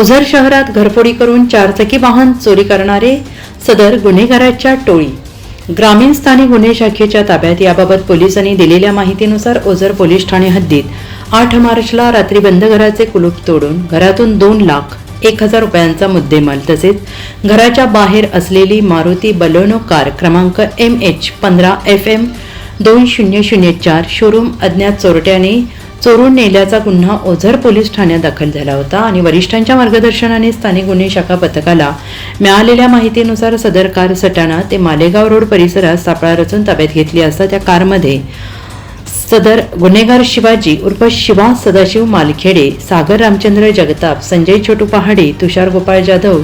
ओझर शहरात घरफोडी करून चारचाकी वाहन चोरी करणारे सदर गुन्हेगाराच्या टोळी. ग्रामीण स्थानिक गुन्हे शाखेच्या ताब्यात याबाबत पोलिसांनी दिलेल्या माहितीनुसार ओझर पोलीस ठाणे हद्दीत आठ मार्चला रात्री बंद घराचे कुलूप तोडून घरातून दोन लाख एक हजार रुपयांचा मुद्देमाल तसेच घराच्या बाहेर असलेली मारुती बलोनो कार क्रमांक एम एच पंधरा एफ एम दोन शून्य शून्य चार शोरूम अज्ञात चोरट्याने चोरून नेल्याचा गुन्हा ओझर पोलीस ठाण्यात दाखल झाला होता आणि वरिष्ठांच्या मार्गदर्शनाने स्थानिक गुन्हे शाखा पथकाला मिळालेल्या माहितीनुसार सदर कार सटाणा ते मालेगाव रोड परिसरात सापळा रचून ताब्यात घेतली असता त्या कारमध्ये सदर गुन्हेगार शिवाजी उर्फ शिवा सदाशिव मालखेडे सागर रामचंद्र जगताप संजय छोटू पहाडे तुषार गोपाळ जाधव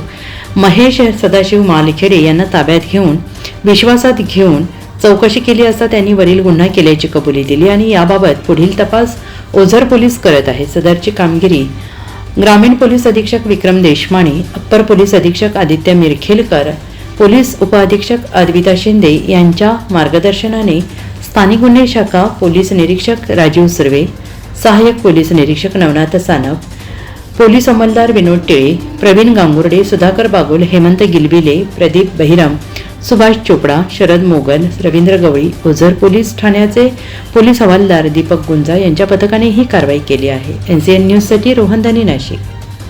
महेश सदाशिव मालखेडे यांना ताब्यात घेऊन विश्वासात घेऊन चौकशी केली असता त्यांनी वरील गुन्हा केल्याची कबुली दिली आणि याबाबत पुढील तपास ओझर पोलीस करत आहेत. सदरची कामगिरी ग्रामीण पोलीस अधीक्षक विक्रम देशमाने अप्पर पोलीस अधीक्षक आदित्य मिरखेलकर पोलीस उपअधीक्षक अद्विता शिंदे यांच्या मार्गदर्शनाने स्थानिक गुन्हे शाखा पोलीस निरीक्षक राजीव सुर्वे सहाय्यक पोलीस निरीक्षक नवनाथ सानप पोलीस अंमलदार विनोद टिळे प्रवीण गांगुर्डे सुधाकर बागुल हेमंत गिलबिले प्रदीप बहिरम सुभाष चोपडा शरद मोगल रवींद्र गवळी ओझर पोलीस ठाण्याचे पोलीस हवालदार दीपक गुंजा यांच्या पथकाने ही कारवाई केली आहे. एन सी एन न्यूजसाठी रोहनदानी नाशिक.